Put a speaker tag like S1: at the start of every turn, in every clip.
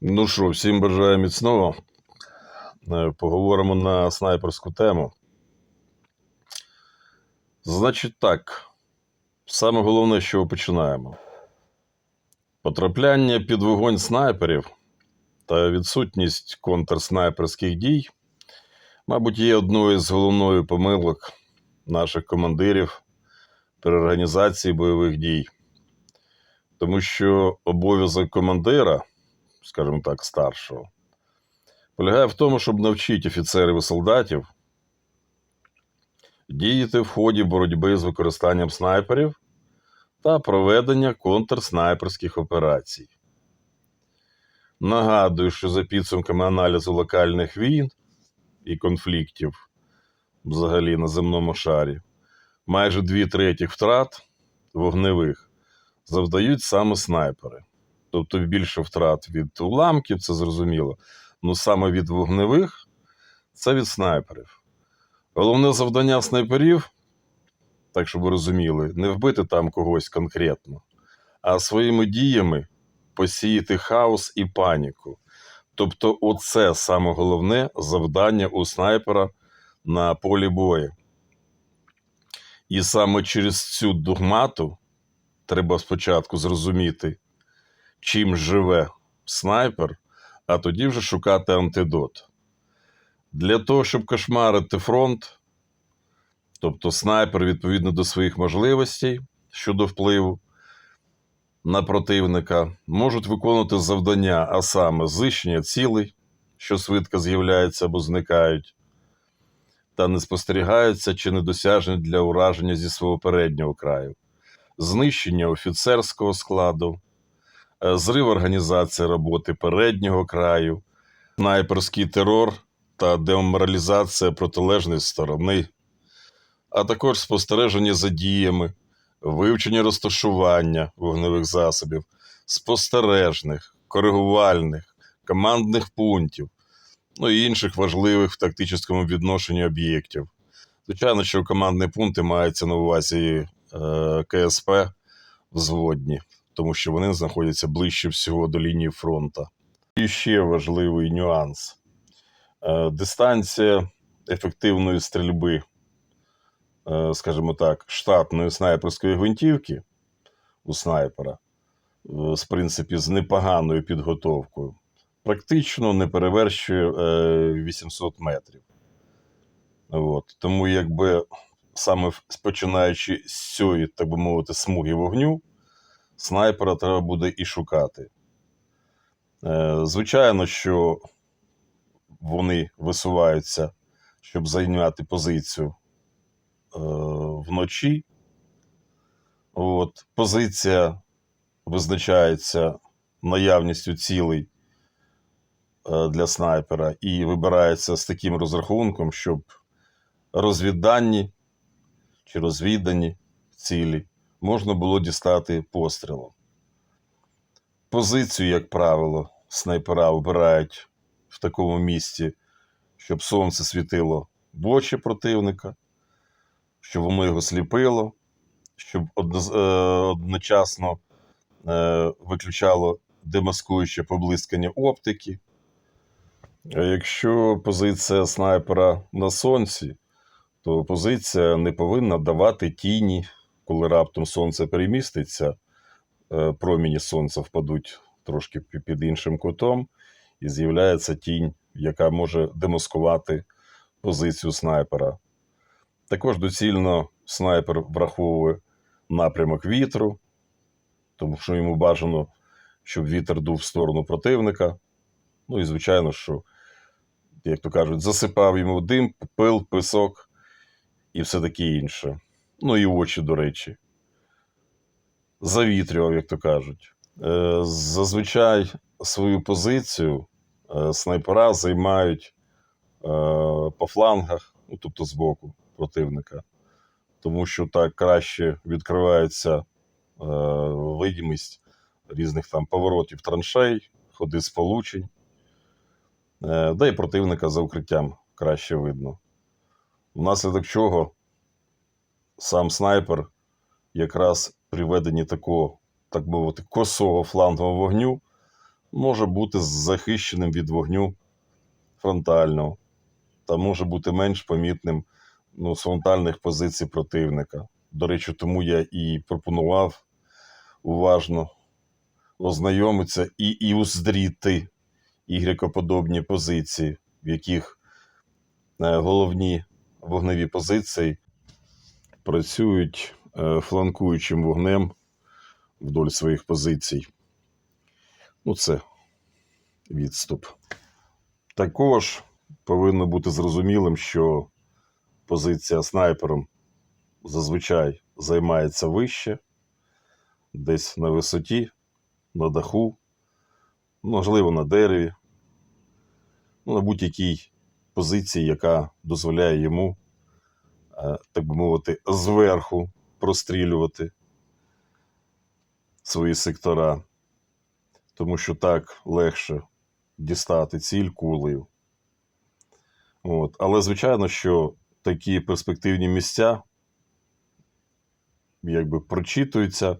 S1: Ну що, всім бажаю міцного. Е, Поговоримо на снайперську тему. Значить так, саме головне, з чого починаємо. Потрапляння під вогонь снайперів та відсутність контрснайперських дій, мабуть, є одною з головної помилок наших командирів при організації бойових дій. Тому що обов'язок командира скажімо так, старшого, полягає в тому, щоб навчити офіцерів і солдатів діяти в ході боротьби з використанням снайперів та проведення контрснайперських операцій. Нагадую, що за підсумками аналізу локальних війн і конфліктів взагалі на земному шарі, майже дві третіх втрат вогневих завдають саме снайпери тобто більше втрат від уламків, це зрозуміло. Ну саме від вогневих це від снайперів. Головне завдання снайперів, так щоб ви розуміли, не вбити там когось конкретно, а своїми діями посіяти хаос і паніку. Тобто, оце саме головне завдання у снайпера на полі бою. І саме через цю догмату треба спочатку зрозуміти, чим живе снайпер, а тоді вже шукати антидот. Для того, щоб кошмарити фронт, тобто снайпер відповідно до своїх можливостей щодо впливу на противника, можуть виконувати завдання, а саме знищення цілей, що швидко з'являються або зникають, та не спостерігаються чи недосяжні для ураження зі свого переднього краю, знищення офіцерського складу, зрив організації роботи переднього краю, снайперський терор та деморалізація протилежної сторони, а також спостереження за діями, вивчення розташування вогневих засобів, спостережних, коригувальних, командних пунктів, ну і інших важливих в тактичному відношенні об'єктів. Звичайно, що командні пункти маються на увазі е, КСП взводні, тому що вони знаходяться ближче всього до лінії фронту. І ще важливий нюанс: Е, дистанція ефективної стрільби, е, скажімо так, штатної снайперської гвинтівки у снайпера, е, з принципі, з непоганою підготовкою, практично не перевершує е, 800 метрів. От. Тому, якби саме в- починаючи з цієї, так би мовити, смуги вогню, снайпера треба буде і шукати. Е, Звичайно, що вони висуваються, щоб зайняти позицію е, вночі. От, позиція визначається наявністю цілей е, для снайпера і вибирається з таким розрахунком, щоб розвіддані чи розвідані цілі можна було дістати пострілом. Позицію, як правило, снайпера обирають в такому місці, щоб сонце світило в очі противника, щоб воно його сліпило, щоб е, одночасно е, виключало демаскуюче поблискання оптики. А якщо позиція снайпера на сонці, то позиція не повинна давати тіні, коли раптом сонце переміститься, е, проміні сонця впадуть трошки під іншим кутом, і з'являється тінь, яка може демаскувати позицію снайпера. Також доцільно снайпер враховує напрямок вітру, тому що йому бажано, щоб вітер дув в сторону противника. Ну і звичайно, що, як то кажуть, засипав йому дим, пил, писок і все таке інше. Ну і очі, до речі. Завітрював, як то кажуть. Е, Зазвичай свою позицію е, снайпера займають е, по флангах, ну, тобто збоку противника, тому що так краще відкривається видимість різних там поворотів траншей, ходи сполучень, да і противника за укриттям краще видно. Внаслідок чого сам снайпер якраз при веденні такого, так мовити, косого флангового вогню може бути захищеним від вогню фронтального, та може бути менш помітним ну, з фронтальних позицій противника. До речі, тому я і пропонував уважно ознайомитися і, і уздріти ігрекоподобні позиції, в яких е, головні вогневі позиції працюють е, фланкуючим вогнем вдоль своїх позицій. Ну, це відступ. Також повинно бути зрозумілим, що позиція снайпером зазвичай займається вище, десь на висоті, на даху, можливо, на дереві, ну, на будь-якій позиції, яка дозволяє йому, так би мовити, зверху прострілювати свої сектора, тому що так легше дістати ціль кулею. От. Але звичайно, що такі перспективні місця якби прочитуються,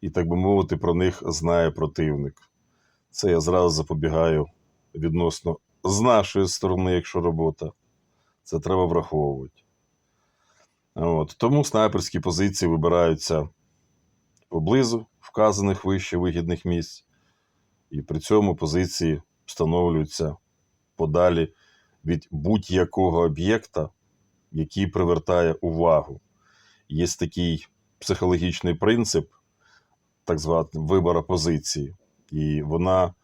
S1: і, так би мовити, про них знає противник. Це я зразу запобігаю відносно з нашої сторони, якщо робота. Це треба враховувати. От. Тому снайперські позиції вибираються поблизу вказаних вище вигідних місць, і при цьому позиції встановлюються подалі від будь-якого об'єкта, який привертає увагу. Є такий психологічний принцип, так званий вибора позиції, і вона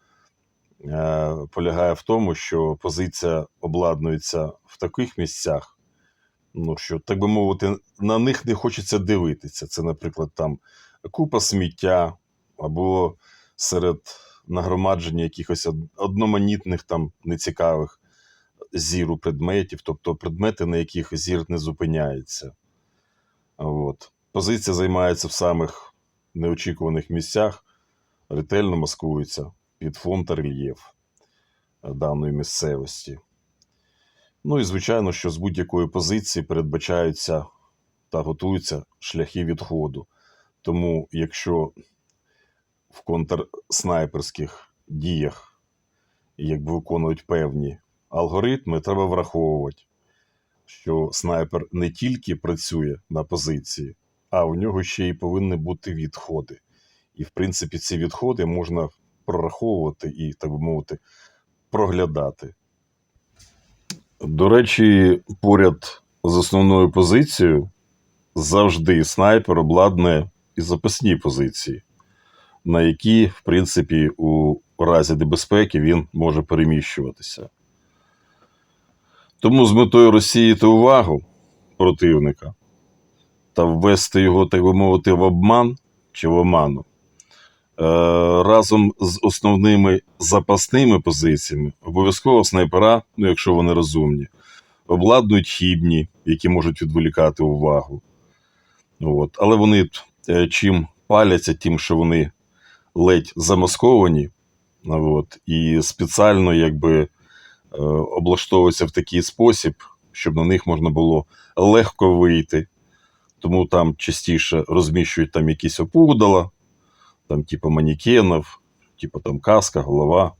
S1: е, полягає в тому, що позиція обладнується в таких місцях, ну, що, так би мовити, на них не хочеться дивитися. Це, наприклад, там купа сміття або серед нагромадження якихось одноманітних там нецікавих зіру предметів, тобто предмети, на яких зір не зупиняється. От. Позиція займається в самих неочікуваних місцях, ретельно маскується під фон та рельєф е, даної місцевості. Ну і звичайно, що з будь-якої позиції передбачаються та готуються шляхи відходу. Тому, якщо в контрснайперських діях якби виконують певні алгоритми, треба враховувати, що снайпер не тільки працює на позиції, а у нього ще й повинні бути відходи. І, в принципі, ці відходи можна прораховувати і, так би мовити, проглядати. До речі, поряд з основною позицією завжди снайпер обладнує і запасні позиції, на які, в принципі, у разі небезпеки він може переміщуватися. Тому з метою розсіяти увагу противника та ввести його, так би мовити, в обман чи в оману, разом з основними запасними позиціями обов'язково снайпера, ну якщо вони розумні, обладнують хібні, які можуть відволікати увагу. От. Але вони е, чим паляться, тим, що вони ледь замасковані, от, і спеціально якби е, облаштовуються в такий спосіб, щоб на них можна було легко вийти. Тому там частіше розміщують там якісь опудала, там, типу манекенів, типу там каска, голова,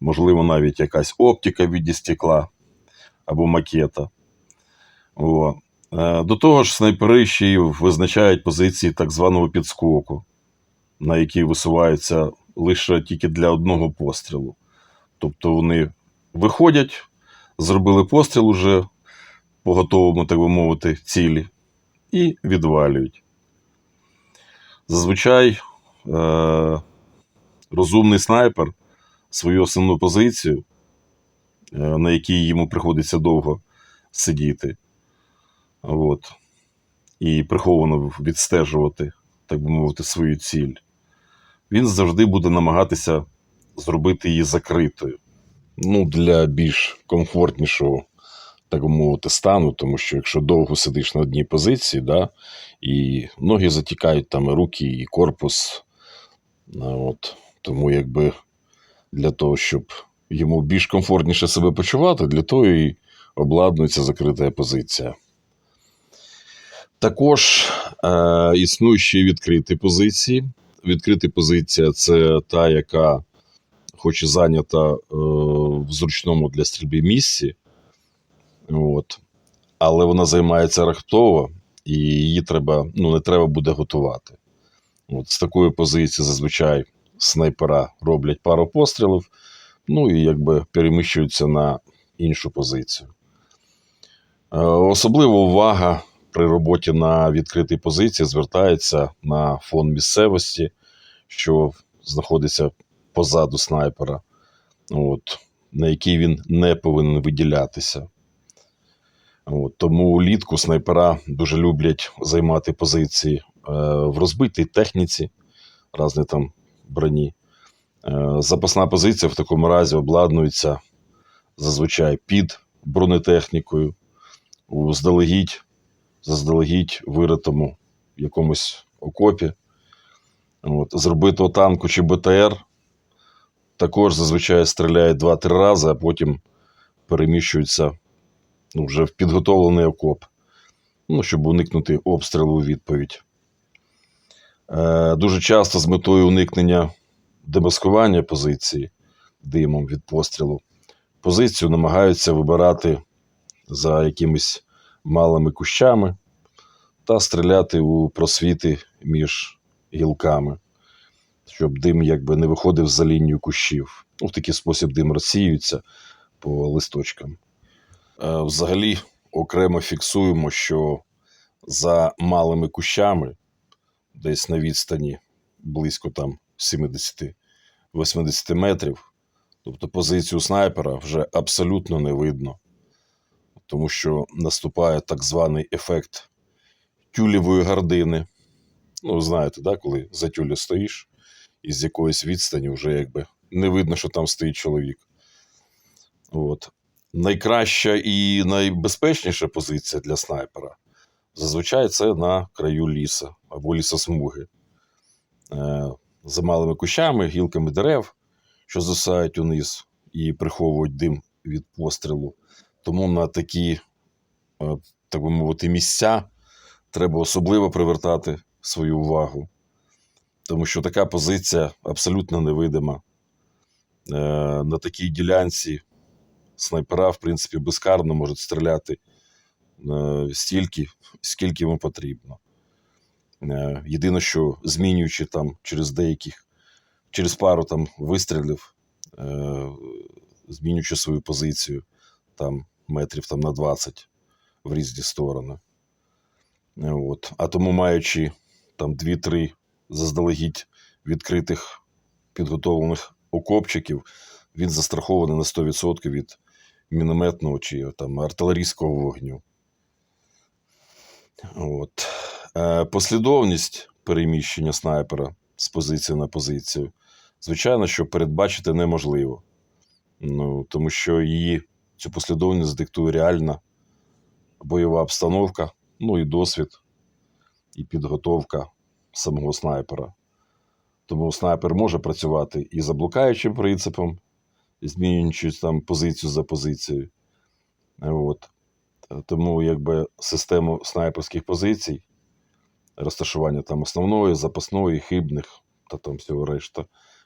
S1: можливо, навіть якась оптика в віді стекла або макета. О. Е, До того ж, снайпери ще й визначають позиції так званого підскоку, на які висуваються лише тільки для одного пострілу. Тобто вони виходять, зробили постріл уже по готовому, так би мовити, цілі, і відвалюють. Зазвичай е- розумний снайпер свою основну позицію, е- на якій йому приходиться довго сидіти, от, і приховано відстежувати, так би мовити, свою ціль, він завжди буде намагатися зробити її закритою. Ну, для більш комфортнішого, так би мовити, стану, тому що якщо довго сидиш на одній позиції, да, і ноги затікають, там і руки, і корпус. От, тому якби для того, щоб йому більш комфортніше себе почувати, для того і обладнується закрита позиція. Також е, існують ще відкриті позиції. Відкрита позиція це та, яка хоч і зайнята е, в зручному для стрільби місці, от, але вона займається раптово, і її треба, ну, не треба буде готувати. От, з такої позиції зазвичай снайпера роблять пару пострілів, ну і якби переміщуються на іншу позицію. Е, Особлива увага при роботі на відкритій позиції звертається на фон місцевості, що знаходиться позаду снайпера, от, на який він не повинен виділятися. От, тому улітку снайпера дуже люблять займати позиції в розбитій техніці, різні там броні. Е, запасна позиція в такому разі обладнується зазвичай під бронетехнікою, у здалегідь, заздалегідь виритому якомусь окопі. От, з розбитого танку чи БТР також зазвичай стріляють 2-3 рази, а потім переміщуються ну, вже в підготовлений окоп, ну, щоб уникнути обстрілу у відповідь. Е, дуже часто з метою уникнення демаскування позиції димом від пострілу, позицію намагаються вибирати за якимись малими кущами та стріляти у просвіти між гілками, щоб дим якби не виходив за лінію кущів. Ну, в такий спосіб дим розсіюється по листочкам. Е, Взагалі, окремо фіксуємо, що за малими кущами, десь на відстані близько там 70-80 метрів, тобто позицію снайпера вже абсолютно не видно, тому що наступає так званий ефект тюлєвої гардини. Ну, знаєте, да, коли за тюлю стоїш, і з якоїсь відстані вже якби не видно, що там стоїть чоловік. От. Найкраща і найбезпечніша позиція для снайпера зазвичай це на краю ліса або лісосмуги. Е, за малими кущами, гілками дерев, що засають униз і приховують дим від пострілу. Тому на такі, е, так би мовити, місця треба особливо привертати свою увагу. Тому що така позиція абсолютно невидима. Е, На такій ділянці снайпера, в принципі, безкарно можуть стріляти стільки, скільки йому потрібно. Е, Єдине, що змінюючи там через деяких, через пару там вистрілів, е, змінюючи свою позицію там метрів там, на 20 в різні сторони. Е, От. А тому, маючи там 2-3 заздалегідь відкритих підготовлених окопчиків, він застрахований на 100% від мінометного чи там, артилерійського вогню. От. Е, Послідовність переміщення снайпера з позиції на позицію, звичайно, що передбачити неможливо. Ну, тому що її цю послідовність диктує реальна бойова обстановка, ну і досвід, і підготовка самого снайпера. Тому снайпер може працювати і за блукаючим принципом, змінюючи там позицію за позицією. От. Тому якби систему снайперських позицій, розташування там основної, запасної, хибних та там всього решта,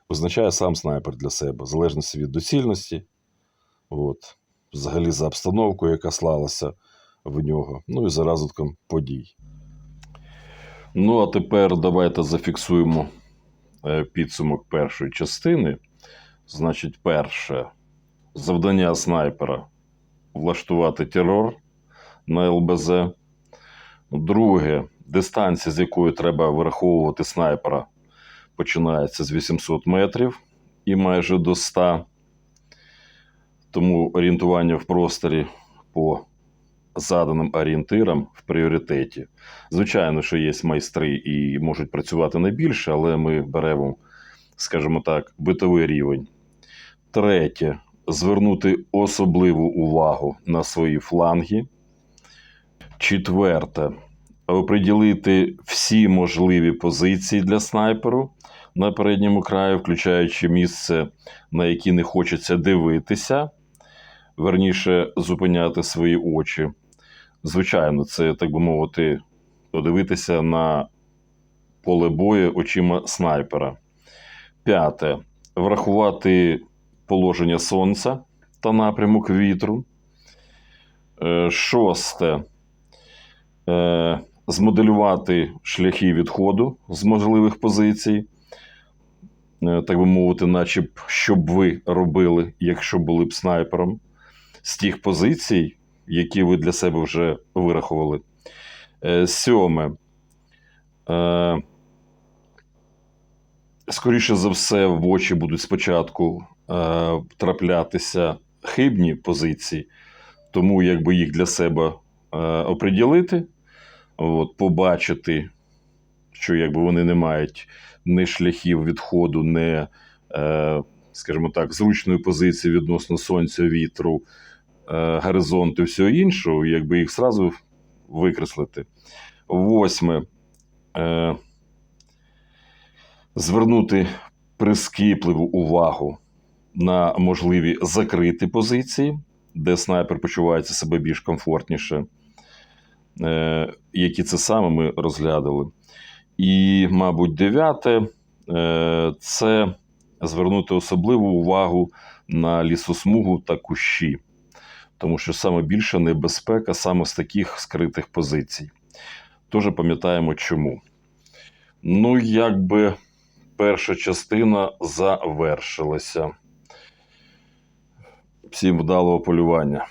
S1: визначає сам снайпер для себе, в залежності від доцільності, от, взагалі за обстановкою, яка слалася в нього, ну і за розвитком подій. Ну, а тепер давайте зафіксуємо е, підсумок першої частини. Значить, перше завдання снайпера влаштувати терор на ЛБЗ. Друге, дистанція, з якою треба вираховувати снайпера, починається з 800 метрів і майже до 100. Тому орієнтування в просторі по заданим орієнтирам в пріоритеті. Звичайно, що є майстри і можуть працювати не більше, але ми беремо, скажімо так, битовий рівень. Третє. Звернути особливу увагу на свої фланги. Четверте. Оприділити всі можливі позиції для снайперу на передньому краї, включаючи місце, на яке не хочеться дивитися, верніше зупиняти свої очі. Звичайно, це, так би мовити, подивитися на поле бою очима снайпера. П'яте. врахувати положення сонця та напрямок вітру. Е, Шосте. Е, Змоделювати шляхи відходу з можливих позицій. Е, Так би мовити, наче б, що б ви робили, якщо були б снайпером, з тих позицій, які ви для себе вже вирахували. Е, Сьоме. Е, Скоріше за все, в очі будуть спочатку е, траплятися хибні позиції, тому якби їх для себе е, оприділити, от, побачити, що якби вони не мають ні шляхів відходу, ні, е, скажімо так, зручної позиції відносно сонця, вітру, е, горизонту і всього іншого, якби їх зразу викреслити. Восьме. Е, звернути прискіпливу увагу на можливі закриті позиції, де снайпер почувається себе більш комфортніше. Е, які це саме ми розглядали. І, мабуть, дев'яте е, це звернути особливу увагу на лісосмугу та кущі, тому що саме більша небезпека саме з таких скритих позицій. Тоже пам'ятаємо чому. Ну, якби перша частина завершилася. Всім вдалого полювання.